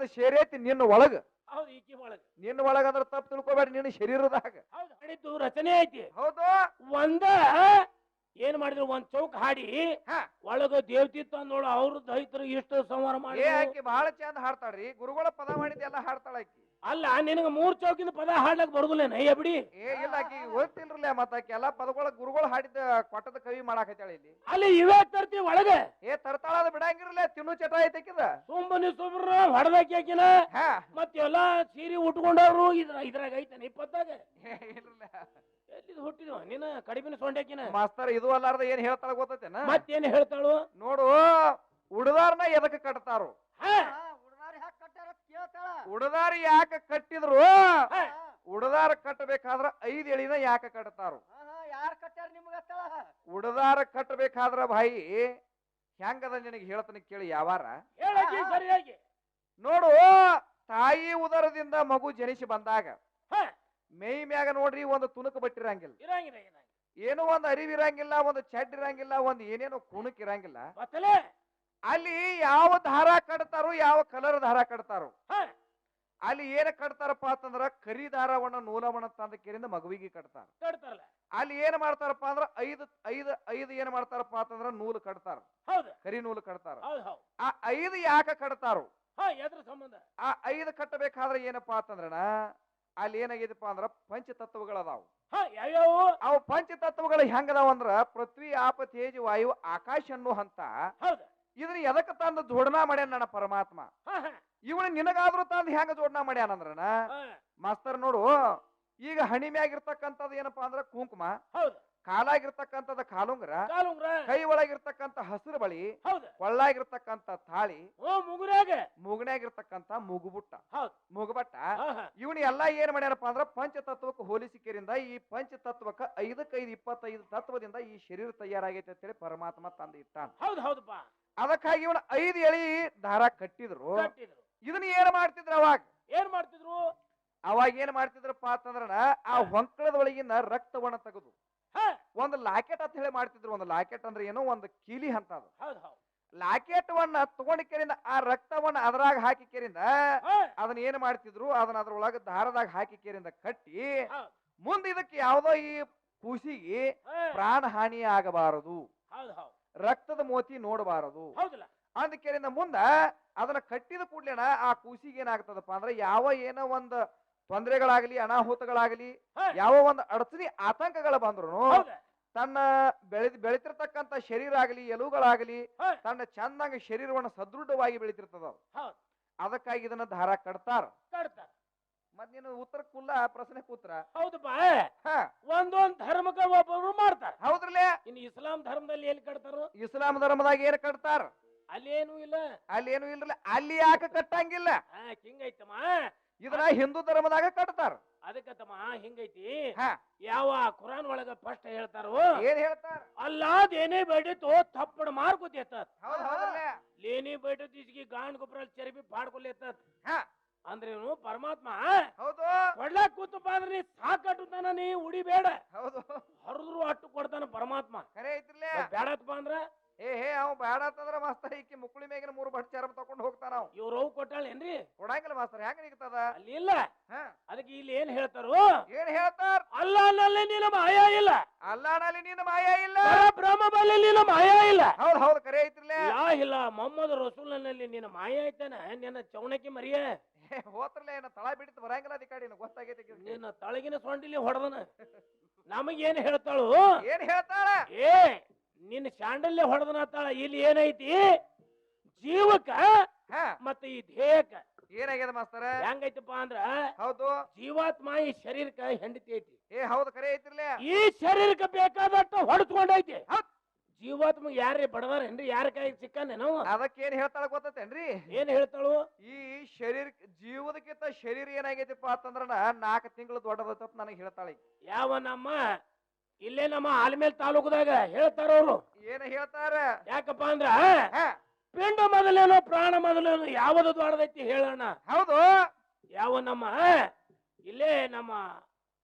ನಂದು ಸೇರೈತಿ ನಿನ್ನ ಒಳಗ. ಹೌದು ಈಕಿ ಒಳಗ. ನಿನ್ನ ಒಳಗ ಅಂದ್ರೆ ತಪ್ಪು ತಿಳ್ಕೊಬೇಡಿ ನಿನ್ನ ಶರೀರದಾಗ. ಹೌದು ರಚನೆ ಐತಿ. ಹೌದು. ಒಂದ ಏನ್ ಮಾಡಿದ್ರು ಒಂದ್ ಚೌಕ್ ಹಾಡಿ. ಒಳಗ ದೇವತಿ ತಂದೋಳು ಅವ್ರ ದೈತರು ಇಷ್ಟು ಸಂವಾರ ಮಾಡಿ ಆಕಿ ಬಹಳ ಚಂದ ಹಾಡ್ತಾಳ್ರಿ. ಗುರುಗಳ ಪದ ಮಾಡಿದ್ದೆಲ್ಲ ಎಲ್ಲ ಹಾಡ್ತಾಳ ಆಕಿ. ಅಲ್ಲ ನಿನಗ ಮೂರ್ ಚೌಕಿನ ಪದ ಹಾಡ್ಲಕ್ ಬರುದಿಲ್ಲ ನಯ್ಯ ಬಿಡಿ. ಏ ಇಲ್ಲ ಆಕಿ ಓದ್ತಿಲ್ರಲ್ಲ ಮತ್ತ ಆಕಿ ಎಲ್ಲಾ ಪದಗಳ ಗುರುಗಳು ಹಾಡಿದ ಕೊಟ್ಟದ ಕವಿ ಮಾಡಾಕತ್ತಾಳ ಇಲ್ಲಿ. ಅಲ್ಲಿ ಇವೇ ತರ್ತಿ ಒಳಗೆ. ಏ ತರ್ತಾಳ ಅದು ಬಿಡಂಗಿರಲ್ಲ ತಿನ್ನು ಚಟ ಐತಕಿದ ಸುಮ್ಮನೆ ಸುಬ್ರ ಹೊಡೆದಾಕಿ ಆಕಿನ. ಎಲ್ಲಾ ಸೀರೆ ಉಟ್ಕೊಂಡವ್ರು ಇದ್ರ ಇದ್ರಾಗ ಐತನ ಇಪ್ಪತ್ತಾಗ? ಏ, ಇಲ್ರಲ್ಲ. ಎಲ್ಲಿದ್ ಹುಟ್ಟಿದ್ವ? ನೀನ ಕಡಿಮಿನ ಸೊಂಡಾಕಿನ ಮಾಸ್ತರ್ ಇದು ಅಲ್ಲಾರ್ದ ಏನ್ ಹೇಳ್ತಾಳ ಗೊತ್ತೈತೆನ? ಮತ್ತೇನ್ ಹೇಳ್ತಾಳು? ನೋಡು ಉಡದಾರ್ನ ಎದಕ್ ಕಟ್ತಾರು? ಹಾ, ಹುಡುಗಾರಿ ಹಾಕಿ ಕಟ್ಟಾರ ಕೇಳ್ತಾಳ ಉಡದಾರ ಯಾಕೆ ಕಟ್ಟಿದ್ರು? ಉಡದಾರ ಕಟ್ಟಬೇಕಾದ್ರ ಐದ್ ಎಳಿನ ಯಾಕ ಕಟ್ತಾರು? ಯಾರು ಕಟ್ಟಾರ ನಿಮ್ಗೆ ಉಡದಾರ ಕಟ್ಟಬೇಕಾದ್ರ ಭಾಯಿ ಹೆಂಗದ ನಿನಗೆ ಹೇಳ್ತಾನೆ ಕೇಳಿ ಯಾವಾರ? ಸರಿಯಾಗಿ ನೋಡು ತಾಯಿ ಉದರದಿಂದ ಮಗು ಜನಿಸಿ ಬಂದಾಗ ಮೇಯ್ ಮೈ ಮ್ಯಾಗ ನೋಡ್ರಿ ಒಂದು ತುಣುಕು ಬಟ್ಟಿರಂಗಿಲ್ಲ. ಏನೋ ಒಂದು ಅರಿವಿರಂಗಿಲ್ಲ ಒಂದು ಚಡ್ ಇರಂಗಿಲ್ಲ ಒಂದು ಏನೇನೋ ಕುಣುಕ್ ಇರಂಗಿಲ್ಲ ಅಲ್ಲಿ ಯಾವ ದಾರ ಕಟ್ತಾರೋ ಯಾವ ಕಲರ್ ದಾರ ಕಟ್ತಾರೋ ಹಾ. ಅಲ್ಲಿ ಏನ ಕಟ್ತಾರಪ್ಪ ಅಂತಂದ್ರ ಕರಿ ದಾರವನ್ನ ನೂಲವನ್ನ ತಂದ ಕೇರಿಂದ ಮಗುವಿಗೆ ಕಟ್ತಾರ. ಕಟ್ತಾರಲ್ಲ. ಅಲ್ಲಿ ಏನ್ ಮಾಡ್ತಾರಪ್ಪ ಅಂದ್ರ ಐದು ಐದು ಐದು ಏನ್ ಮಾಡ್ತಾರಪ್ಪ ಅಂತಂದ್ರ ನೂಲು ಕಟ್ತಾರ. ಕರಿ ನೂಲು ಕಟ್ತಾರ. ಆ ಐದು ಯಾಕ ಕಟ್ತಾರು? ಸಂಬಂಧ? ಆ ಐದು ಕಟ್ಟಬೇಕಾದ್ರೆ ಏನಪ್ಪಾ ಅಂತಂದ್ರಣ ಅಲ್ಲಿ ಏನಾಗಿದೆಪ್ಪ ಅಂದ್ರ ಪಂಚತತ್ವಗಳದಾವು. ಹಾ ಅವು ಅವು ಪಂಚತತ್ವಗಳು ಹೆಂಗದಾವ ಅಂದ್ರ ಪೃಥ್ವಿ ಆಪ ತೇಜ ವಾಯು ಆಕಾಶ ಅನ್ನೋ ಹಂತ ಇದನ್ನ ಎದಕ್ಕೆ ತಂದು ಜೋಡಣಾ ಮಾಡ್ಯಾನ ನನ್ನ ಪರಮಾತ್ಮ? ಇವನು ನಿನಗಾದ್ರೂ ತಂದು ಹೆಂಗ ಜೋಡಣಾ ಮಾಡ್ಯಾನಂದ್ರನ ಮಾಸ್ತರ್ ನೋಡು ಈಗ ಹಣಿ ಮ್ಯಾಗಿರ್ತಕ್ಕಂಥದ್ದು ಏನಪ್ಪಾ ಅಂದ್ರ ಕುಂಕುಮ ಹೌದು. ಕಾಲಾಗಿರ್ತಕ್ಕಂಥದ್ದು ಕಾಲುಂಗ್ರ ಕೈ ಒಳಗಿರ್ತಕ್ಕಂಥ ಹಸಿರು ಬಳಿ ಹೌದು. ಕೊಳ್ಳಾಗಿರ್ತಕ್ಕಂಥ ತಾಳಿ ಓ ಮುಗುಬುಟ್ಟ. ಮುಗುಬಟ್ಟ ಇವನು ಎಲ್ಲಾ ಏನ್ ಮಾಡ್ಯಾರಪ್ಪ ಅಂದ್ರ ಪಂಚತತ್ವಕ್ಕೆ ಹೋಲಿಸಿಕೆರಿಂದ ಈ ಪಂಚತತ್ವಕ್ಕೆ ಐದಕ್ಕೆ ಐದು ಇಪ್ಪತ್ತೈದು ತತ್ವದಿಂದ ಈ ಶರೀರ ತಯಾರಾಗೈತೆ ಅಂತೇಳಿ ಪರಮಾತ್ಮ ತಂದು ಹೌದಪ್ಪ ಅದಕ್ಕಾಗಿ ಇವನು ಐದು ಎಳಿ ದಾರ ಕಟ್ಟಿದ್ರು. ಇದನ್ನ ಏನ್ ಮಾಡ್ತಿದ್ರು ಅವಾಗ? ಏನ್ ಮಾಡ್ತಿದ್ರು? ಅವಾಗ ಏನ್ ಮಾಡ್ತಿದ್ರಪ್ಪ ಅಂತಂದ್ರ ಆ ಹೊಂಕಳದ ಒಳಗಿನ ರಕ್ತವನ್ನ ತೆಗೆದು ಒಂದು ಲಾಕೆಟ್ ಅಂತ ಹೇಳಿ ಮಾಡ್ತಿದ್ರು. ಒಂದು ಲಾಕೆಟ್ ಅಂದ್ರೆ ಏನೋ ಒಂದು ಕೀಲಿ ಅಂತ ಅದು. ಲಾಕೆಟ್ವನ್ನ ತಗೊಂಡ ಕೆರಿಂದ ಆ ರಕ್ತವನ್ನ ಅದ್ರಾಗ ಹಾಕಿ ಕೆರಿಂದ ಅದನ್ನ ಏನ್ ಮಾಡ್ತಿದ್ರು? ಅದನ್ನ ಅದ್ರೊಳಗ ದಾರದಾಗ ಹಾಕಿ ಕೇರಿಂದ ಕಟ್ಟಿ ಮುಂದೆ ಇದಕ್ಕೆ ಯಾವುದೋ ಈ ಕೂಸಿಗೆ ಪ್ರಾಣ ಹಾನಿ ಆಗಬಾರದು ರಕ್ತದ ಮೋತಿ ನೋಡಬಾರದು. ಹೌದಲ್ಲ ಮುಂದೆ ಮುಂದ ಅದನ್ನ ಕಟ್ಟಿದ ಕೂಡ್ಲೇನ ಆ ಕೂಸಿಗೆ ಏನಾಗ್ತದಪ್ಪ ಅಂದ್ರೆ ಯಾವ ಏನೋ ಒಂದು ತೊಂದರೆಗಳಾಗಲಿ ಅನಾಹುತಗಳಾಗಲಿ. ಯಾವ ಒಂದು ಅಡಚಣಿ ಆತಂಕಗಳು ಬಂದ್ರು ಹೌದ. ತನ್ನ ಬೆಳೆದ್ ಬೆಳಿತಿರ್ತಕ್ಕಂಥ ಶರೀರ ಆಗಲಿ ಎಲುಗಳಾಗಲಿ. ತನ್ನ ಚಂದಂಗ ಶರೀರವನ್ನು ಸದೃಢವಾಗಿ ಬೆಳಿತಿರ್ತದ ಹೌದು. ಅದಕ್ಕಾಗಿ ಇದನ್ನ ದಾರ ಕಟ್ತಾರ. ಮತ್ ನೀನು ಉತ್ತರ ಕುಲ್ಲ ಪ್ರಶ್ನೆ ಕೂತ್ರ. ಹೌದಪ್ಪ ಹಾ. ಒಂದೊಂದ್ ಧರ್ಮಕ್ಕ ಒಬ್ಬೊಬ್ರು ಮಾಡ್ತಾರ. ಹೌದ್ರಲ್ಲೇ? ಇನ್ನು ಇಸ್ಲಾಂ ಧರ್ಮದಲ್ಲಿ ಎಲ್ಲಿ ಕಟ್ತಾರೋ? ಇಸ್ಲಾಂ ಧರ್ಮದಾಗ ಏನ್ ಕಟ್ತಾರ? ಅಲ್ಲೇನು ಇಲ್ಲ. ಅಲ್ಲಿ ಇಲ್ಲ ಇಲ್ರಲ್ಲ ಅಲ್ಲಿ ಯಾಕೆ ಕಟ್ಟಂಗಿಲ್ಲ? ಹಾ ಹಿಂಗೈತಮ್ಮ. ಇದನ್ನ ಹಿಂದೂ ಧರ್ಮದಾಗ ಕಟ್ತಾರ. ಅದಕ್ಕತ್ತಮ್ಮ ಹಿಂಗೈತಿ. ಹಾ. ಯಾವ ಕುರಾನ್ ಒಳಗ ಫಸ್ಟ್ ಹೇಳ್ತಾರೋ? ಏನ್ ಹೇಳ್ತಾರ? ಅಲ್ಲಾದೇನೇ ಬೇಡಿತು ತಪ್ಪಡ ಮಾರ್ಕೋತೇತ ಹೌದ್ ಹೌದ್ರಲ್ಲೇ. ಲೇನಿ ಬೇಟತ್ ಇಸ್ಗಿ ಗಾಂಡ್ ಗೊಬ್ಬರ ಚರಿಬಿ ಪಾಡ್ಕೊಲೇತ ಹಾ. ಅಂದ್ರೇನು ಪರಮಾತ್ಮ. ಹೌದು. ಒಳ್ಳೆ ಕೂತಪ್ಪ ಅಂದ್ರೆ ನೀ ಸಾಕಟ್ಟುತ್ತಾನ ನೀ ಉಡಿಬೇಡ. ಹೌದು. ಹರಿದ್ರು ಅಟ್ಟು ಕೊಡ್ತಾನ ಪರಮಾತ್ಮ ಖರೆ ಐತ್ರಲ್ಲೇ ಮತ್ತ್ ಬ್ಯಾಡತ್ಪ ಅಂದ್ರ ಏ ಹೇ ಅವ್ ಬೇಡ ಅಂತಂದ್ರ ಮಾಸ್ತರ್ ಈಕಿ ಮುಕ್ಳಿ ಮೇಗಿನ ಮೂರು ಬಟ್ ಚರಮ ತಕೊಂಡ್ ಹೋಗ್ತಾರೆ ಅವ್ ಇವ್ರು ಅವು ಕೊಟ್ಟಾಳೇನ್ರಿ ಕೊಡಂಗಿಲ್ಲ ಮಾಸ್ತರ್ ಹೆಂಗ ನಿಗ್ತದ ಅಲ್ಲಿ ಇಲ್ಲ. ಹಾ. ಅದಕ್ಕೆ ಇಲ್ಲಿ ಏನ್ ಹೇಳ್ತಾರು? ಏನ್ ಹೇಳ್ತಾರ? ಅಲ್ಲಾನಲ್ಲಿ ನಿನ್ನ ಮಾಯ ಇಲ್ಲ. ಅಲ್ಲಾನಲ್ಲಿ ನಿನ್ನ ಮಾಯ ಇಲ್ಲ. ಬ್ರಹ್ಮ ಬಲ್ಲಿ ನಿನ್ನ ಮಾಯ ಇಲ್ಲ. ಹೌದ್ ಹೌದ್ ಕರೆ ಐತ್ರಿಲ್ಲ ಇಲ್ಲ ಮೊಹಮ್ಮದ್ ರಸೂಲನಲ್ಲಿ ನಿನ್ನ ಮಾಯ ಐತಾನ ನಿನ್ನ ಚೌಣಕಿ ಮರಿಯ? ಹೋತ್ರಲ್ಲ ಏನ ತಳ ಬಿಡಿತು ಬರಂಗಿಲ್ಲ ಅಧಿಕಾರಿ ಕಡೆ ಗೊತ್ತಾಗೈತಿ ನಿನ್ನ ತಳಗಿನ ಸೊಂಡಿಲಿ ಹೊಡೆದನ. ನಮಗೇನ್ ಹೇಳ್ತಾಳು? ಏನ್ ಹೇಳ್ತಾಳ? ಏ ನಿನ್ನ ಶಾಂಡಲ್ಲೇ ಹೊಡೆದನತ್ತಾಳ ತಾಳ ಇಲ್ಲಿ ಏನೈತಿ? ಜೀವಕ್ಕ ಹಾ. ಮತ್ತೆ ಈ ದೇಹಕ ಏನಾಗ್ಯದ ಮಾಸ್ತರ? ಹೆಂಗೈತಪ್ಪ ಅಂದ್ರ ಹೌದು. ಜೀವಾತ್ಮ ಈ ಶರೀರಕ್ಕ ಹೆಂಡತಿ ಐತಿ. ಏ ಹೌದು ಕರೆ ಐತ್ರಲ್ಲೇ ಈ ಶರೀರಕ್ಕೆ ಬೇಕಾದಷ್ಟು ಹೊಡೆದ್ಕೊಂಡೈತಿ ಜೀವಾತ್ಮ ಯಾರೇ ಬಡದಾರೇನ್ರಿ ಯಾರ ಕೈ ಸಿಕ್ಕನೇನೋ ಅದಕ್ಕೆ ಏನ್ ಹೇಳ್ತಾಳ ಗೊತ್ತೇನ್ರಿ ಏನ್ ಹೇಳ್ತಾಳು? ಈ ಶರೀರ ಜೀವದಕ್ಕಿಂತ ಶರೀರ ಏನಾಗೈತಿಪ್ಪ ಅಂತಂದ್ರ ನಾಲ್ಕು ತಿಂಗಳು ದೊಡ್ಡದ ನನಗೆ ಹೇಳ್ತಾಳೆ. ಯಾವ ನಮ್ಮ ಇಲ್ಲೇ ನಮ್ಮ ಆಲ್ಮೇಲ್ ತಾಲೂಕದಾಗ ಹೇಳ್ತಾರ ಅವ್ರು. ಏನ್ ಹೇಳ್ತಾರ? ಯಾಕಪ್ಪ ಅಂದ್ರ ಪಿಂಡ ಮೊದಲೇನೋ ಪ್ರಾಣ ಮೊದಲೇನೋ ಯಾವುದು ದೊಡ್ಡದೈತಿ ಹೇಳೋಣ ಹೌದು. ಯಾವ ನಮ್ಮ ಇಲ್ಲೇ ನಮ್ಮ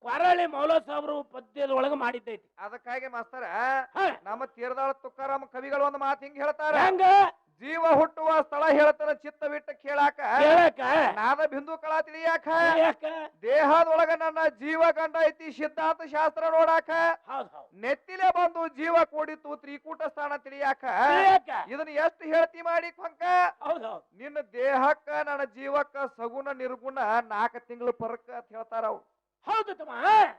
ಕೊರಳಿ ಮೌಲಾ ಸಾಬ್ರು ಪದ್ಯದ ಒಳಗ ಮಾಡಿದ್ದೈತಿ. ಅದಕ್ಕಾಗಿ ಮಾಸ್ತರ ನಮ್ಮ ತೀರದಾಳ ತುಕಾರಾಮ ಕವಿಗಳು ಒಂದು ಮಾತು ಹಿಂಗ್ ಹೇಳ್ತಾರ. ಹೆಂಗ? ಜೀವ ಹುಟ್ಟುವ ಸ್ಥಳ ಹೇಳ್ತನ ಚಿತ್ತ ಬಿಟ್ಟ ಕೇಳಾಕ? ನಾನ ನಾದ ಬಿಂದು ಕಳ ತಿಳಿಯಾಕ. ದೇಹದೊಳಗ ನನ್ನ ಜೀವ ಗಂಡ ಐತಿ ಸಿದ್ಧಾಂತ ಶಾಸ್ತ್ರ ನೋಡಾಕ. ನೆತ್ತಿಲೆ ಬಂದು ಜೀವ ಕೂಡಿತು ತ್ರಿಕೂಟ ಸ್ಥಾನ ತಿಳಿಯಾಕ. ಯಾಕ ಇದನ್ನ ಎಷ್ಟು ಹೇಳ್ತಿ ಮಾಡಿ ಕೊಂಕ? ನಿನ್ನ ದೇಹಕ್ಕ ನನ್ನ ಜೀವಕ್ಕ ಸಗುಣ ನಿರ್ಗುಣ ನಾಲ್ಕು ತಿಂಗಳು ಪರಕ ಅಂತ ಹೇಳ್ತಾರ ಅವು ಹೌದು ತಮ್ಮ.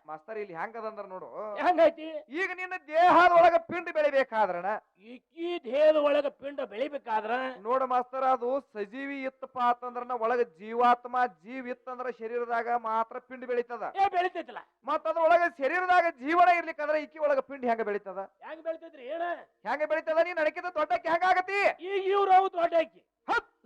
ಮಾಸ್ತರ್ ಇಲ್ಲಿ ಹೆಂಗದಂದ್ರ ನೋಡು. ಹೆಂಗೈತಿ? ಈಗ ನಿನ್ನ ದೇಹದೊಳಗ ಪಿಂಡ್ ಬೆಳಿಬೇಕಾದ್ರಣ? ಇಕ್ಕಿ ದೇಹದ ಒಳಗ ಪಿಂಡ ಬೆಳಿಬೇಕಾದ್ರ? ನೋಡ ಮಾಸ್ತರ್ ಅದು ಸಜೀವಿ ಇತ್ತಪ್ಪ ಅಂತಂದ್ರ ಒಳಗ ಜೀವಾತ್ಮ ಜೀವ ಇತ್ತಂದ್ರ ಶರೀರದಾಗ ಮಾತ್ರ ಪಿಂಡ್ ಬೆಳಿತದ. ಬೆಳಿತೈತಿಲ್ಲ. ಮತ್ತ ಅದ್ರೊಳಗ ಶರೀರದಾಗ ಜೀವನ ಇರ್ಲಿಕ್ಕಂದ್ರ ಇಕ್ಕಿ ಒಳಗ ಪಿಂಡ್ ಹೆಂಗ ಬೆಳಿತದ? ಹೆಂಗ ಬೆಳಿತೈತ್ರಿ ಏನ ಹೆಂಗ ಬೆಳಿತದ? ನೀನ್ ನಡಕಿದ ದೊಡ್ಡಕ್ಕೆ ಹೆಂಗಾಗತಿ? ಈಗ ಇವ್ರು ಅವು ದೊಡ್ಡ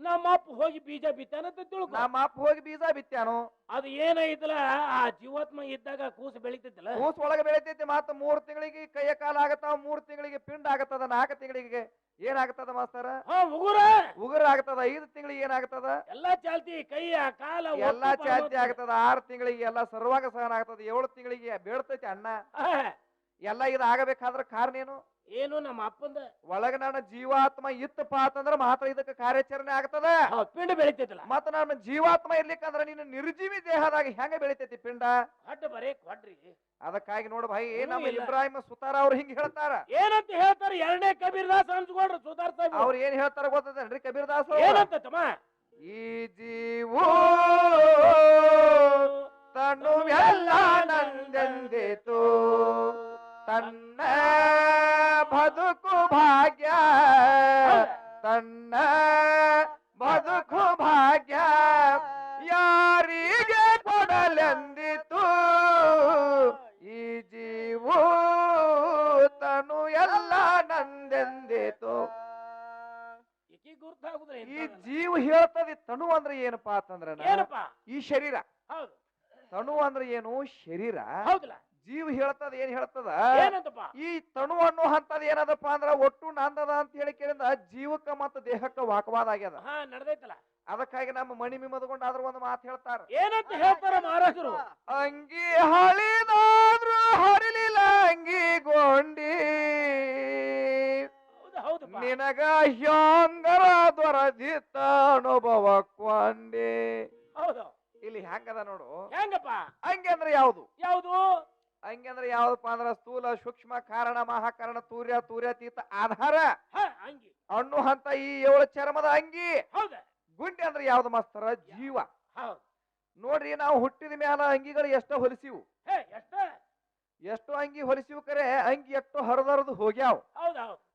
ನಮ್ಮ ಅಪ್ಪ ಹೋಗಿ ಬೀಜ ಬಿತ್ತಾನಂತ ತಿಳ್ಕೊ. ನಮ್ಮ ಅಪ್ಪ ಹೋಗಿ ಬೀಜ ಬಿತ್ತಾನು. ಅದು ಏನೈತಲ್ಲ ಆ ಜೀವಾತ್ಮ ಇದ್ದಾಗ ಕೂಸು ಬೆಳಿತೈತಲ್ಲ? ಕೂಸ್ ಒಳಗ ಬೆಳಿತೈತಿ ಮತ್ತ ಮೂರ್ ತಿಂಗಳಿಗೆ ಕೈಯ ಕಾಲ ಆಗತ್ತಾವ ಮೂರ್ ತಿಂಗಳಿಗೆ ಪಿಂಡ ಆಗತ್ತದ ನಾಲ್ಕು ತಿಂಗಳಿಗೆ ಏನಾಗತ್ತದ ಮಾಸ್ತರ? ಉಗುರ ಉಗುರ! ಉಗುರ್ ಆಗ್ತದ ಐದು ತಿಂಗಳಿಗೆ ಏನಾಗ್ತದ ಎಲ್ಲಾ ಚಾಲ್ತಿ ಕೈಯ ಕಾಲ ಎಲ್ಲಾ ಚಾಲ್ತಿ ಆಗ್ತದ ಆರು ತಿಂಗಳಿಗೆ ಎಲ್ಲಾ ಸರ್ವಾಗ ಸಹನ ಆಗ್ತದ ಏಳು ತಿಂಗಳಿಗೆ ಬೇಡ್ತೈತಿ ಅಣ್ಣ. ಎಲ್ಲ ಇದು ಆಗಬೇಕಾದ್ರ ಕಾರಣ ಏನು? ಏನು ನಮ್ಮ ಅಪ್ಪಂದ ಒಳಗ ನನ್ನ ಜೀವಾತ್ಮ ಇತ್ತಪ್ಪ ಅಂತಂದ್ರ ಮಾತ್ರ ಇದಕ್ಕೆ ಕಾರ್ಯಾಚರಣೆ ಆಗ್ತದ. ಹೌದ್, ಪಿಂಡ ಬೆಳಿತೈತಲ್ಲ. ಮತ್ತ ನನ್ನ ಜೀವಾತ್ಮ ಇರ್ಲಿಕ್ಕಂದ್ರ ನೀನು ನಿರ್ಜೀವಿ ದೇಹದಾಗ ಹೆಂಗ ಬೆಳಿತೈತಿ ಪಿಂಡ? ಅಡ್ಡ ಬರೇ ಕೊಡ್ರಿ. ಅದಕ್ಕಾಗಿ ನೋಡು ಭಾಯಿ ಏನೂ ನಮ್ಮ ಇಲ್ಲ. ಇಬ್ರಾಹಿಂ ಸುತಾರ ಅವ್ರು ಹಿಂಗ ಹೇಳ್ತಾರ. ಏನಂತ ಹೇಳ್ತಾರ? ಎರಡನೇ ಕಬೀರ್ ದಾಸ್ ಅನ್ಸ್ಕೊಡ್ರಿ ಸುಧಾರ್ ಸಾಹೇಬ್ ಅವ್ರು ಏನ್ ಹೇಳ್ತಾರ ಗೊತ್ತದೇನ್ರಿ ಕಬೀರ್ ದಾಸ್ ಏನಂತ ತಮ್ಮ? ಈ ಜೀವೋ ತನ್ನು ಎಲ್ಲ ನಂದೆಂದಿತು. ತನ್ನ ಬದುಕು ಭಾಗ್ಯ. ತನ್ನ ಬದುಕು ಭಾಗ್ಯ. ಯಾರಿಗೆ ಕೊಡಲೆಂದಿತು? ಈ ಜೀವು ತನು ಎಲ್ಲ ನಂದೆಂದಿತು? ಈ ಜೀವ ಹೇಳ್ತದೆ ತನು ಅಂದ್ರೆ ಏನಪ್ಪಾ ಅಂತಂದ್ರ ಈ ಶರೀರ. ಹೌದು. ತನು ಅಂದ್ರೆ ಏನು? ಶರೀರ. ಹೌದಲ್ಲ? ಜೀವ ಹೇಳ್ತದ ಏನ್ ಹೇಳ್ತದ? ಏನಂತಪ್ಪ? ಈ ತಣು ಅನ್ನೋ ಹಂತದ ಏನದಪ್ಪ ಅಂದ್ರ ಒಟ್ಟು ನಂದದ ಅಂತ ಹೇಳಿ ಕೇಳಿದ ಜೀವಕ್ಕ ಮತ್ತ ದೇಹಕ್ಕ ವಾಕವಾದ ಆಗ್ಯದ. ಹಾ ನಡ್ದೈತಲ್ಲ. ಅದಕ್ಕಾಗಿ ನಮ್ಮ ಮಣಿ ಮಿಮದ್ಕೊಂಡು ಆದ್ರೂ ಒಂದು ಮಾತು ಹೇಳ್ತಾರ. ಏನಂತ ಹೇಳ್ತಾರ ಮಹಾರಾಜರು? ಅಂಗಿ ಹಳಿದಾದ್ರು ಹರಿಲಿಲ್ಲ ಅಂಗಿ ಗೊಂಡಿ. ನಿನಗ ಹ್ಯಾಂಗರ ದೊರದಿತ್ತ ಅನುಭವ ಕೊಂಡಿ. ಹೌದು. ಇಲ್ಲಿ ಹೆಂಗದ ನೋಡು. ಹೆಂಗಪ್ಪ ಹಂಗೆ ಅಂದ್ರೆ ಯಾವುದು? ಯಾವುದು? ಅಂಗಿ ಅಂದ್ರೆ ಯಾವ್ದಪ್ಪ ಅಂದ್ರ ಸ್ಥೂಲ ಸೂಕ್ಷ್ಮ ಕಾರಣ ಮಹಾಕಾರಣ ತೂರ್ಯ ತೂರ್ಯತೀತ ಆಧಾರ. ಹಣ್ಣು ಅಣ್ಣು ಹಂತ ಈ ಏಳು ಚರ್ಮದ ಅಂಗಿ. ಗುಂಡಿ ಅಂದ್ರೆ ಯಾವ್ದು ಮಾಸ್ತರ? ಜೀವ. ನೋಡ್ರಿ ನಾವು ಹುಟ್ಟಿದ ಮ್ಯಾಲ ಅಂಗಿಗಳು ಎಷ್ಟೋ ಹೊಲಿಸಿವು. ಎಷ್ಟ. ಎಷ್ಟೋ ಅಂಗಿ ಹೊಲಿಸಿವು ಕರೆ ಅಂಗಿ ಎಷ್ಟೋ ಹರದರದು ಹೋಗ್ಯಾವ.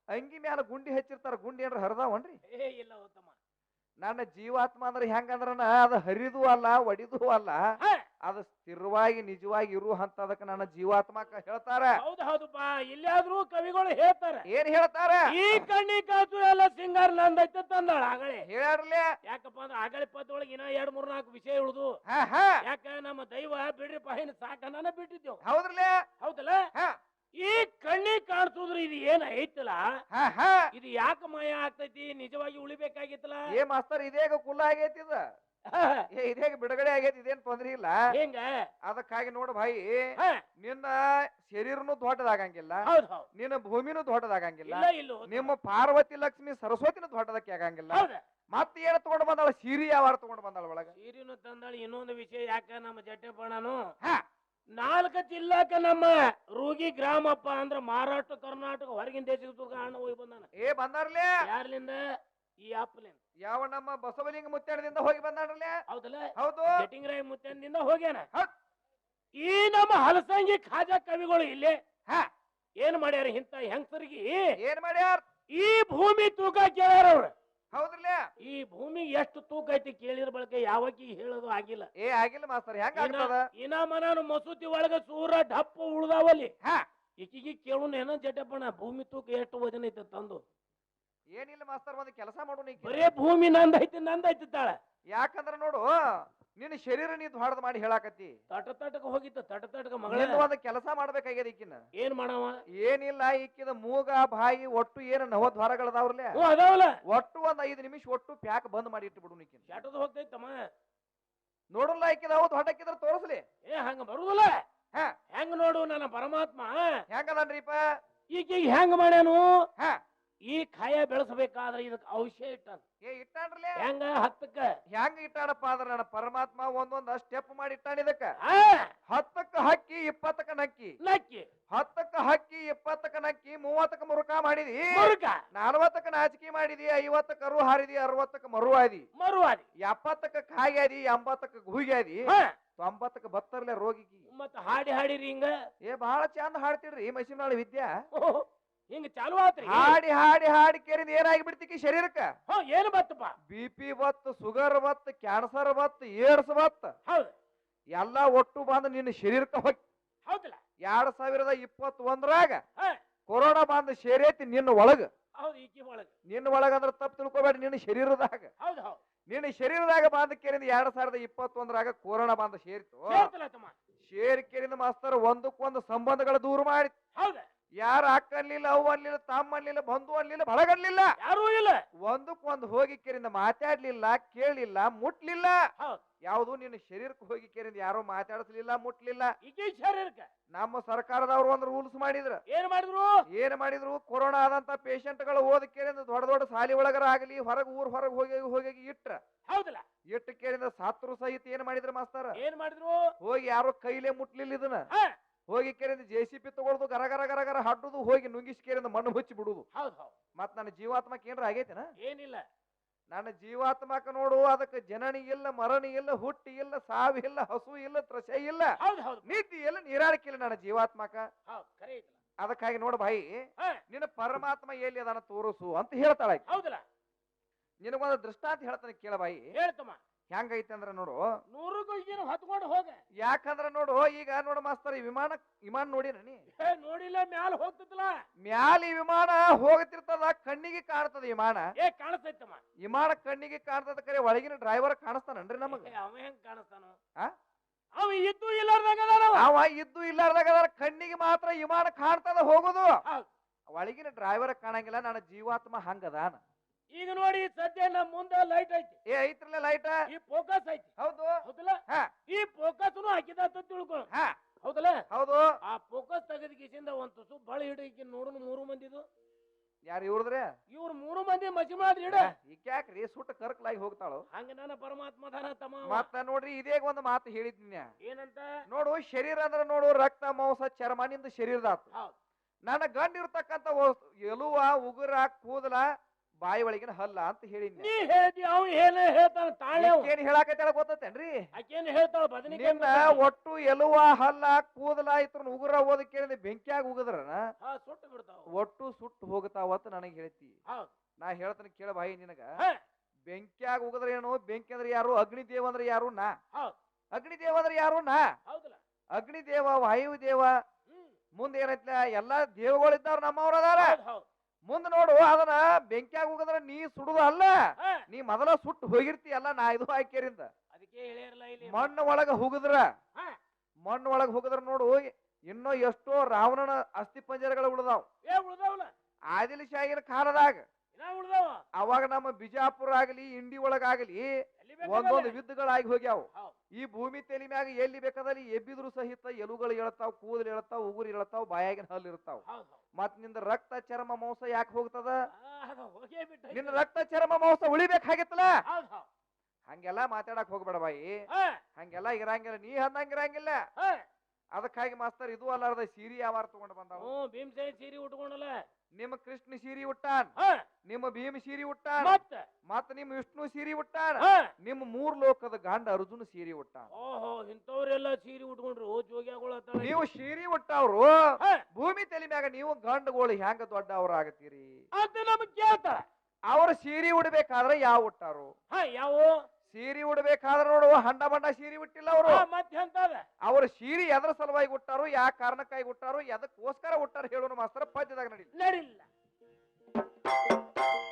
ಅಂಗಿ ಮ್ಯಾಲ ಗುಂಡಿ ಹಚ್ಚಿರ್ತಾರ ಗುಂಡಿ ಅಂದ್ರೆ ಹರದಾವನ್ರಿ ಏ ಇಲ್ಲ ಉತ್ತಮ. ನನ್ನ ಜೀವಾತ್ಮ ಅಂದ್ರೆ ಹೆಂಗಂದ್ರನ ಅದು ಹರಿದು ಅಲ್ಲ ಒಡಿದು ಅಲ್ಲ. ಅದು ಸ್ಥಿರವಾಗಿ ನಿಜವಾಗಿ ಇರು ಅದಕ್ಕೆ ನನ್ನ ಜೀವಾತ್ಮಕ ಹೇಳ್ತಾರ. ಹೌದು ಹೌದಪ್ಪ ಇಲ್ಲಾದ್ರೂ ಕವಿಗಳು ಹೇಳ್ತಾರೆ. ಏನ್ ಹೇಳ್ತಾರ? ಈ ಕಣ್ಣಿ ಕಾಸು ಎಲ್ಲ ಸಿಂಗಾರ ನಂದೈತೆ ತಂದಾಳ ಆಗಳೆ. ಹೇಳಿ ಯಾಕಪ್ಪ ಅಂದ್ರೆ ಆಗಳೆ ಪದೊಳಗೆ ಇನ್ನ ಎರಡ್ ಮೂರ್ ನಾಲ್ಕು ವಿಷಯ ಉಳಿದು ಯಾಕ ನಮ್ಮ ದೈವ ಬಿಡ್ರಿ ಸಾಕ ಸಾಕನ ಬಿಟ್ಟಿದ್ದೇವು. ಹೌದ್ರಲೆ ಹೌದಲ್ಲ? ಹಾ. ಈ ಕಣ್ಣಿ ಕಾಣಿಸೋದ್ರ ಇದು ಏನ್ ಐತಲ್ಲ? ಇದು ಯಾಕ ಮಾಯ ಆಗ್ತೈತಿ? ನಿಜವಾಗಿ ಉಳಿಬೇಕಾಗಿತ್ತಲ್ಲ? ಏ ಮಾಸ್ತರ್ ಇದೇಗ ಕುಲ್ಲ ಆಗೈತಿ ಇದ. ಇದೇಗ ಬಿಡುಗಡೆ ಆಗೈತಿ? ಇದೇನ್ ತೊಂದ್ರೆ ಇಲ್ಲ. ಹೆಂಗ? ಅದಕ್ಕಾಗಿ ನೋಡು ಭಾಯಿ ಹಾ, ನಿನ್ನ ಶರೀರನು ದೊಡ್ಡದಾಗಂಗಿಲ್ಲ. ಹೌದ್ ಹೌದ್. ನಿನ್ನ ಭೂಮಿನೂ ದೊಡ್ಡದಾಗಂಗಿಲ್ಲ. ಇಲ್ಲ ಇಲ್ಲ ನಿಮ್ಮ ಪಾರ್ವತಿ ಲಕ್ಷ್ಮಿ ಸರಸ್ವತಿನೂ ದೊಡ್ಡದಕ್ಕೆ ಆಗಂಗಿಲ್ಲ. ಹೌದ. ಮತ್ತೆ ಏನ್ ತಗೊಂಡ್ ಬಂದಾಳ? ಸೀರಿ ಯಾವಾರ ತಗೊಂಡ್ ಬಂದಾಳ ಒಳಗ? ಸೀರಿನು ತಂದಾಳ. ಇನ್ನೊಂದು ವಿಷಯ ಯಾಕ ನಮ್ಮ ಜಟ್ಟೆಪಣನು ಹಾ. ನಾಲ್ಕ ಜಿಲ್ಲಾಕ ನಮ್ಮ ರೋಗಿ ಗ್ರಾಮಪ್ಪ ಅಂದ್ರ ಮಹಾರಾಷ್ಟ್ರ ಕರ್ನಾಟಕ ಹೊರಗಿನ ಹಣ ಹೋಗಿ ಬಂದಾನ. ಏ ಬಂದಾರ್ಲೇ? ಯಾರ್ಲಿಂದ? ಈ ಆಪ್ಲಿಂದ ಯಾವ ನಮ್ಮ ಬಸವಲಿಂಗ ಮುತ್ತೇನದಿಂದ ಹೋಗಿ ಬಂದಾಡ್ರಲ್ಲ ಹೌದಲ್ಲ? ಹೌದು. ಜಟಿಂಗರಾಯ ಮುತ್ತೇನದಿಂದ ಹೋಗ್ಯಾನ. ಈ ನಮ್ಮ ಹಲಸಂಗಿ ಖಾಜಾ ಕವಿಗಳು ಇಲ್ಲಿ ಹಾ. ಏನ್ ಮಾಡ್ಯಾರ ಇಂತ ಹೆಂಗಸರಿಗೆ? ಏನ್ ಮಾಡ್ಯಾರ? ಈ ಭೂಮಿ ತೂಕ ಕೇಳ್ಯಾರ ಅವ್ರ. ಹೌದ್ರಲ್ಲ? ಈ ಭೂಮಿ ಎಷ್ಟು ತೂಕ ಐತಿ ಕೇಳಿದ್ರ ಬಳಕ ಯಾವಾಗ ಹೇಳೋದು ಆಗಿಲ್ಲ. ಏ ಆಗಿಲ್ಲ ಮಾಸ್ತರ್ ಹೆಂಗ ಆಗ್ತದ? ಇನ್ನ ಮನಾನು ಮಸೂತಿ ಒಳಗ ಸೂರ ಡಪ್ಪ ಉಳ್ದಾವಲ್ಲಿ. ಹಾ. ಈಕಿಗೆ ಕೇಳುನ ಏನೋ ಜಟಪ್ಪಣ ಭೂಮಿ ತೂಕ ಎಷ್ಟು ವಜನ ಐತೆ ತಂದು? ಏನಿಲ್ಲ ಮಾಸ್ತರ್ ಒಂದು ಕೆಲಸ ಮಾಡು ನೀ ಬರೇ ಭೂಮಿ ನಂದೈತಿ ನಂದೈತಿ ತಾಳ. ಯಾಕಂದ್ರ ನೋಡು ನಿನ್ನ ಶರೀರ ನೀ ದ್ವಾಡದ್ ಮಾಡಿ ಹೇಳಾಕತ್ತಿ. ತಟ ತಟಕ ಹೋಗಿತ್ತು ತಟ ತಟಕ ಮಗಳ. ಒಂದು ಕೆಲಸ ಮಾಡ್ಬೇಕಾಗ್ಯದ ಈಕಿನ. ಏನ್ ಮಾಡವ? ಏನಿಲ್ಲ ಈಕಿದ ಮೂಗ ಬಾಯಿ ಒಟ್ಟು ಏನು ನವದ್ವಾರಗಳದಾವ್ರಲೆ ಓ ಅದಾವಲ್ಲ. ಒಟ್ಟು ಒಂದ್ ಐದು ನಿಮಿಷ ಒಟ್ಟು ಪ್ಯಾಕ್ ಬಂದ್ ಮಾಡಿ ಇಟ್ಟು ಬಿಡು ನೀಕಿನ. ಚಟದ ಹೋಗ್ತೈತಮ್ಮ. ನೋಡಲ್ಲ ಈಕಿದ ಹೌದು ಹೊಟ್ಟಕ್ಕಿದ್ರ ತೋರಿಸ್ಲಿ. ಏ ಹಂಗ ಬರುದಿಲ್ಲ. ಹಾ. ಹೆಂಗ್ ನೋಡು ನನ್ನ ಪರಮಾತ್ಮ. ಹೆಂಗದನ್ರಿಪ್ಪ ಈಕಿಗೆ ಹೆಂಗ್ ಮಾಡ್ಯಾನು? ಹಾ. ಈ ಕಾಯ ಬೆಳೆಸಬೇಕಾದ್ರೆ ಇದಕ್ಕೆ ಔಷಧ ಇಟ್ಟಾನ ಏ ಹೆಂಗ ಹತ್ತಕ್ಕ? ಹೆಂಗ ಇಟ್ಟಾನಪ್ಪ ಅಂದ್ರ ನನ್ನ ಪರಮಾತ್ಮ ಒಂದೊಂದ್ ಸ್ಟೆಪ್ ಮಾಡಿ ಇಟ್ಟಾನ ಇದಕ್ಕ? ಆ, ಹತ್ತಕ್ಕ ಹಕ್ಕಿ ಇಪ್ಪತ್ತಕ್ಕ ನಕ್ಕಿ ನಕ್ಕಿ ಹತ್ತಕ್ಕ ಹಕ್ಕಿ ಇಪ್ಪತ್ತಕ್ಕ ನಕ್ಕಿ ಮೂವತ್ತಕ್ಕ ಮುರುಕ ಮಾಡಿದಿ. ಮುರುಕ. ನಲ್ವತ್ತಕ್ಕ ನಾಚಿಕೆ ಮಾಡಿದಿ ಐವತ್ತಕ್ಕ ಕರು ಹಾರಿದಿ ಅರವತ್ತಕ್ಕ ಮರು ಆದಿ. ಮರುವಾದಿ ಎಪ್ಪತ್ತಕ್ಕ ಕಾಯ್ಯಾದಿ ಎಂಬತ್ತಕ್ಕ ಗುಹಿಗ್ಯಾದಿ ಹಾ, ತೊಂಬತ್ತಕ್ಕ ಬತ್ತರ್ಲೆ ರೋಗಿಗಿ ಮತ್ತ ಹಾಡಿ ಹಾಡಿರಿ ಹಿಂಗ. ಏ ಬಹಳ ಚಂದ ಹಾಡ್ತಿರ್ರಿ ಮೈಸೂರಿನಾಳ ವಿದ್ಯಾ. ಹಿಂಗ ಚಾಲು ಆತ್ರಿ. ಹಾಡಿ ಹಾಡಿ ಹಾಡಿ ಕೇರಿದ ಏನಾಗಿ ಬಿಡ್ತಿಕ್ಕಿ ಶರೀರಕ್ಕ? ಹ್ಞೂ ಏನು ಬತ್ತಪ್ಪ ಬಿ ಪಿ ಬತ್ತು ಶುಗರ್ ಬತ್ ಕ್ಯಾನ್ಸರ್ ಬತ್ ಏಡ್ಸ್ ಬತ್ ಹೌದು. ಎಲ್ಲಾ ಒಟ್ಟು ಬಂದು ನಿನ್ನ ಶರೀರಕ್ಕೆ ಹೋಗಿ ಹೌದಿಲ್ಲ. ಎರಡ್ ಸಾವಿರದ ಇಪ್ಪತ್ ಒಂದ್ರಾಗ ಕೊರೋನಾ ಬಂದು ಸೇರೈತಿ ನಿನ್ನ ಒಳಗ. ಹೌದು ಈಕಿ ಒಳಗ. ನಿನ್ನ ಒಳಗ ಅಂದ್ರ ತಪ್ಪು ತಿಳ್ಕೊಬೇಡ ನಿನ್ನ ಶರೀರದಾಗ. ಹೌದು ಹೌದು. ನಿನ್ನ ಶರೀರದಾಗ ಬಂದ ಕೇರಿಂದ ಎರಡ್ ಸಾವಿರದ ಇಪ್ಪತ್ತೊಂದರಾಗ ಕೊರೋನಾ ಬಂದು ಸೇರಿತು. ಸೇರಿ ಕೇರಿಂದ ಮಾಸ್ತರ್ ಒಂದಕ್ಕೊಂದು ಸಂಬಂಧಗಳ ದೂರ ಮಾಡಿ. ಹೌದ. ಯಾರು ಅಕ್ಕಲ್ಲಿಲ್ಲ ಅವ್ ಅಲ್ಲಿಲ್ಲ ತಮ್ಮ ಅಲ್ಲಿಲ್ಲ ಬಂಧು ಅಲ್ಲಿಲ್ಲ ಬಳಗಲ್ಲಿಲ್ಲ ಯಾರೂ ಇಲ್ಲ. ಒಂದಕ್ಕೊಂದು ಹೋಗಿ ಕೇರಿಂದ ಮಾತಾಡ್ಲಿಲ್ಲ ಕೇಳಲಿಲ್ಲ ಮುಟ್ಲಿಲ್ಲ. ಹೌದು. ಯಾವುದು ನಿನ್ನ ಶರೀರಕ್ಕೆ ಹೋಗಿ ಕೇರಿಂದ ಯಾರು ಮಾತಾಡಿಸ್ಲಿಲ್ಲ ಮುಟ್ಲಿಲ್ಲ. ಶರೀರಕ್ಕೆ ಶರೀರಕ್ಕ. ನಮ್ಮ ಸರ್ಕಾರದವ್ರು ಒಂದು ರೂಲ್ಸ್ ಮಾಡಿದ್ರ. ಏನ್ ಮಾಡಿದ್ರು? ಏನ್ ಮಾಡಿದ್ರು? ಕೊರೋನಾ ಆದಂತ ಪೇಷಂಟ್ಗಳು ಓದ ಕೇಳಿಂದ ದೊಡ್ಡ ದೊಡ್ಡ ಸಾಲಿ ಒಳಗರ ಆಗಲಿ ಹೊರಗೆ ಊರ್ ಹೊರಗೆ ಹೋಗಿ ಹೋಗಿ ಇಟ್ರ. ಹೌದಲ್ಲ. ಇಟ್ಟು ಕೇಳಿಂದ ಸಾತ್ರು ಸಹಿತ ಏನ್ ಮಾಡಿದ್ರ ಮಾಸ್ತರ? ಏನ್ ಮಾಡಿದ್ರು? ಹೋಗಿ ಯಾರು ಕೈಲೇ ಮುಟ್ಲಿಲ್ಲ ಇದನ್ನ. ಹೋಗಿ ಕೇರಿಂದ ಜೆ ಸಿ ಪಿ ತಗೊಳ್ದು ಗರ ಗರ ಗರ ಗರ ಹಡ್ಡುದು ಹೋಗಿ ನುಂಗಿಸ್ ಕೇರಿಂದ ಮಣ್ಣು ಮುಚ್ಚಿ ಬಿಡುದು ಹೌದು ಹೌದು. ಮತ್ ನನ್ನ ಜೀವಾತ್ಮಕ ಏನ್ರ ಆಗೈತೆನ? ಏನಿಲ್ಲ. ನನ್ನ ಜೀವಾತ್ಮಕ ನೋಡು ಅದಕ್ಕೆ ಜನನಿ ಇಲ್ಲ ಮರಣಿ ಇಲ್ಲ ಹುಟ್ಟಿ ಇಲ್ಲ ಸಾವು ಇಲ್ಲ ಹಸು ಇಲ್ಲ ತ್ರಸೆ ಇಲ್ಲ. ಹೌದು ಹೌದು. ನೀತಿ ಇಲ್ಲ ನೀರಾಡಿಕೆ ಇಲ್ಲ ನನ್ನ ಜೀವಾತ್ಮಕ. ಹೌದು ಕರೆ ಅದಕ್ಕಾಗಿ ನೋಡು ಭಾಯಿ ಹಾ. ನಿನ್ನ ಪರಮಾತ್ಮ ಎಲ್ಲಿ ಅದನ್ನ ತೋರಿಸು ಅಂತ ಹೇಳ್ತಾಳೆ ಆಕಿ. ಹೌದಲ್ಲ. ನಿನಗೊಂದು ದೃಷ್ಟಾಂತ ಹೇಳ್ತಾನೆ ಕೇಳ ಬಾಯಿ. ಹೇಳ್ತಮ್ಮ. ಹೆಂಗೈತೆ ಅಂದ್ರೆ ನೋಡು. ನೂರು ಗುಳ್ಗಿನ ಹೊತ್ಕೊಂಡು ಹೋಗ. ಯಾಕಂದ್ರೆ ನೋಡು ಈಗ ನೋಡು ಮಾಸ್ತರ್ ಈ ವಿಮಾನ ವಿಮಾನ ನೋಡಿರ ನೀ? ಏ ನೋಡಿಲ್ಲ ಮ್ಯಾಲ ಹೋಗ್ತದಲ್ಲ ಮ್ಯಾಲ ಈ ವಿಮಾನ ಹೋಗ್ತಿರ್ತದ ಕಣ್ಣಿಗೆ ಕಾಣ್ತದ ವಿಮಾನ. ಏ ಕಾಣಿಸ್ತೈತಮ್ಮ. ವಿಮಾನ ಕಣ್ಣಿಗೆ ಕಾಣ್ತದ ಕರೆ ಒಳಗಿನ ಡ್ರೈವರ್ ಕಾಣಿಸ್ತಾನನ್ರಿ ನಮಗ. ಏ, ಅವ ಹೆಂಗ್ ಕಾಣಿಸ್ತಾನು? ಆ? ಅವ ಇದ್ದು ಇಲ್ಲಾರ್ದಾಗ ಅದಾನವ. ಅವ ಇದ್ದು ಇಲ್ಲಾರ್ದಾಗ ಅದ್ರ ಕಣ್ಣಿಗೆ ಮಾತ್ರ ವಿಮಾನ ಕಾಣ್ತದ ಹೋಗುದು. ಹೌದ್. ಒಳಗಿನ ಡ್ರೈವರ್ ಕಾಣಂಗಿಲ್ಲ ನನ್ನ ಜೀವಾತ್ಮ ಹಂಗದಾನ. ಈಗ ನೋಡಿ ಸದ್ಯ ನಮ್ ಮುಂದೆ ಲೈಟ್ ಐತಿ. ಏ ಐತ್ರಲ್ಲ ಲೈಟ್ ಈ ಫೋಕಸ್ ಐತಿ. ಹೌದು. ಹೌದಲ್ಲ? ಹಾ. ಈ ಫೋಕಸ್ ಹಾಕಿದ ಅಂತ ತಿಳ್ಕೊ. ಹಾ. ಹೌದಲ್ಲ? ಹೌದು. ಆ ಫೋಕಸ್ ತೆಗೆದ ಕಿಸಿಂದ ಒಂದ್ ತುಸು ಬಳ ಹಿಡಿಕಿ ನೋಡುನು ಮೂರು ಮಂದಿದು ಯಾರು ಇವ್ರದ್ರೆ? ಇವ್ರು ಮೂರು ಮಂದಿ ಮಸಿ ಮಾಡ್ರಿ ಹಿಡ ಈಕ್ಯಾಕ್ರಿ ಸುಟ್ಟ ಕರ್ಕಲಾಗಿ ಹೋಗ್ತಾಳು. ಹಂಗ ನನ್ನ ಪರಮಾತ್ಮ ಧನ ತಮ್ಮ. ಮತ್ತ ನೋಡ್ರಿ ಇದೇ ಒಂದು ಮಾತು ಹೇಳಿದ್ನಿ ಏನಂತ? ನೋಡು ಶರೀರ ಅಂದ್ರೆ ನೋಡು ರಕ್ತ ಮಾಂಸ ಚರ್ಮ ನಿಂದ ಶರೀರದಾತು ಹೌದ್. ನನ್ನ ಗಂಡ ಇರ್ತಕ್ಕಂತ ವಸ್ತು ಎಲುವ ಉಗುರ ಕೂದಲ ಬಾಯಿ ಒಳಗಿನ ಹಲ್ಲ ಅಂತ ಹೇಳಿನಿ ನೀ ಹೇಳ್ತಿ ಅವ್ ಏನ ಹೇಳ್ತಾನ ತಾಳೆ. ಏನ್ ಹೇಳಾಕತ್ತಾಳ ಗೊತ್ತೇನ್ರಿ ಆಕೇನ್ ಹೇಳ್ತಾಳ ಬದನಿಕಾಯಿ ನಿನ್ನ ಒಟ್ಟು ಎಲುವ ಹಲ್ಲ ಕೂದಲ ಇತ್ರ ಉಗುರ ಓದ ಕೇಳಿದ ಬೆಂಕಿಯಾಗ ಉಗದ್ರ ಸುಟ್ಟು ಬಿಡ್ತಾವ. ಒಟ್ಟು ಸುಟ್ಟು ಹೋಗ್ತಾವತ್ತ ನನಗೆ ಹೇಳ್ತಿ. ನಾ ಹೇಳ್ತಾನೆ ಕೇಳ ಬಾಯಿ ನಿನಗ. ಬೆಂಕಿಯಾಗ ಉಗದ್ರ ಏನು? ಬೆಂಕಿ ಅಂದ್ರೆ ಯಾರು? ಅಗ್ನಿ ದೇವ ಅಂದ್ರೆ ಯಾರು? ನಾ. ಅಗ್ನಿ ದೇವ ಅಂದ್ರೆ ಯಾರು? ನಾ. ಅಗ್ನಿ ದೇವ ವಾಯು ದೇವ. ಮುಂದೆ ಏನೈತ್ಲ? ಎಲ್ಲಾ ದೇವಗಳಿದ್ದಾರ ನಮ್ಮವ್ರ ಅದಾರ. ಮುಂದ್ ನೋಡು ಅದನ್ನ ಬೆಂಕಿಯಾಗ ಹೋಗದ್ರ ನೀ ಸುಡುದು ಅಲ್ಲ. ನೀ ಮೊದಲ ಸುಟ್ಟು ಹೋಗಿರ್ತಿ ಅಲ್ಲ ನಾ ಇದು ಹಾಕ್ಯರಿಂದ. ಇಲ್ಲಿ. ಮಣ್ಣು ಒಳಗ ಹೋಗಿದ್ರ. ಮಣ್ಣು ಒಳಗ ಹೋಗಿದ್ರ ನೋಡು ಇನ್ನೂ ಎಷ್ಟೋ ರಾವಣನ ಅಸ್ಥಿ ಪಂಜರಗಳು ಉಳಿದಾವ್. ಆದಿಲ್ ಶಾಹಿನ ಕಾಲದಾಗ ಅವಾಗ ನಮ್ಮ ಬಿಜಾಪುರ ಆಗಲಿ ಇಂಡಿ ಒಳಗಾಗಲಿ ಒಂದೊಂದು ವಿದ್ಯುಗಳಾಗಿ ಹೋಗ್ಯಾವ. ಈ ಭೂಮಿ ತೆಲಿ ಮ್ಯಾಗ ಎಲ್ಲಿ ಬೇಕಾದಲ್ಲಿ ಎಬ್ಬಿದ್ರು ಸಹಿತ ಎಲುಗಳು ಹೇಳ್ತಾವ್ ಕೂದಲು ಹೇಳ್ತಾವ್ ಉಗುರು ಹೇಳ್ತಾವ್ ಬಾಯಾಗಿನ ಹಲ್ಲು ಇರ್ತಾವ. ಮತ್ನಿಂದ ರಕ್ತ ಚರ್ಮ ಮಾಂಸ ಯಾಕೆ ಹೋಗ್ತದ. ನಿನ್ನ ರಕ್ತ ಚರ್ಮ ಮಾಂಸ ಉಳಿಬೇಕಾಗಿತ್ತಲ್ಲ. ಹಂಗೆಲ್ಲ ಮಾತಾಡಕ್ ಹೋಗ್ಬೇಡ ಬಾಯಿ. ಹಂಗೆಲ್ಲ ಇರಂಗಿಲ್ಲ ನೀ ಹಂದಂಗಿರಂಗಿಲ್ಲ. ಅದಕ್ಕಾಗಿ ಮಾಸ್ತರ್ ಇದು ಅಲ್ಲಾರ್ದ ಸೀರಿ ಯಾವಾರ ತಗೊಂಡ್ ಬಂದಾವ? ಭೀಮಸೇನ್ ಸೀರೆ ಉಟ್ಕೊಂಡಲ್ಲ. ನಿಮ್ಮ ಕೃಷ್ಣ ಸೀರಿ ಉಟ್ಟಾನ್. ನಿಮ್ಮ ಭೀಮ ಸೀರಿ ಉಟ್ಟಾನ. ಮತ್ತ? ಮತ್ತ ನಿಮ್ಮ ವಿಷ್ಣು ಸೀರಿ ಉಟ್ಟಾನ. ಹಾ. ನಿಮ್ಮ ಮೂರ್ ಲೋಕದ ಗಂಡ ಅರ್ಜುನ ಸೀರಿ ಉಟ್ಟಾನ. ಓಹೋ ಇಂಥವ್ರೆಲ್ಲ ಸೀರೆ ಉಟ್ಕೊಂಡ್ರು ಓ ನೀವು ಸೀರಿ ಉಟ್ಟವ್ರು ಹಾ. ಭೂಮಿ ತಲೆ ಮ್ಯಾಗ ನೀವು ಗಂಡುಗಳು ಹೆಂಗ ದೊಡ್ಡವ್ರ ಆಗತ್ತೀರಿ ಅಂತ ನಮಗ್ ಕೇಳ್ತಾರ ಅವ್ರ ಸೀರಿ ಉಡ್ಬೇಕಾದ್ರೆ ಯಾವ ಉಟ್ಟಾರು? ಹಾ ಯಾವ? ಸೀರಿ ಉಡ್ಬೇಕಾದ್ರೆ ನೋಡು ಹಂಡ ಬಂಡ ಸೀರಿ ಉಟ್ಟಿಲ್ಲ ಅವರು. ಮತ್ತೆ ಅಂತದ ಅವ್ರ ಸೀರಿ ಎದ್ರ ಸಲುವಾಗಿ ಉಟ್ಟಾರು ಯಾವ ಕಾರಣಕ್ಕಾಗಿ ಉಟ್ಟಾರು ಎದಕ್ಕೋಸ್ಕರ ಉಟ್ಟಾರು ಹೇಳೋನು ಮಾಸ್ತರ ಪದ್ಯದಾಗ ನಡೀಲಿ. ನಡಿಲ್ಲ. thank you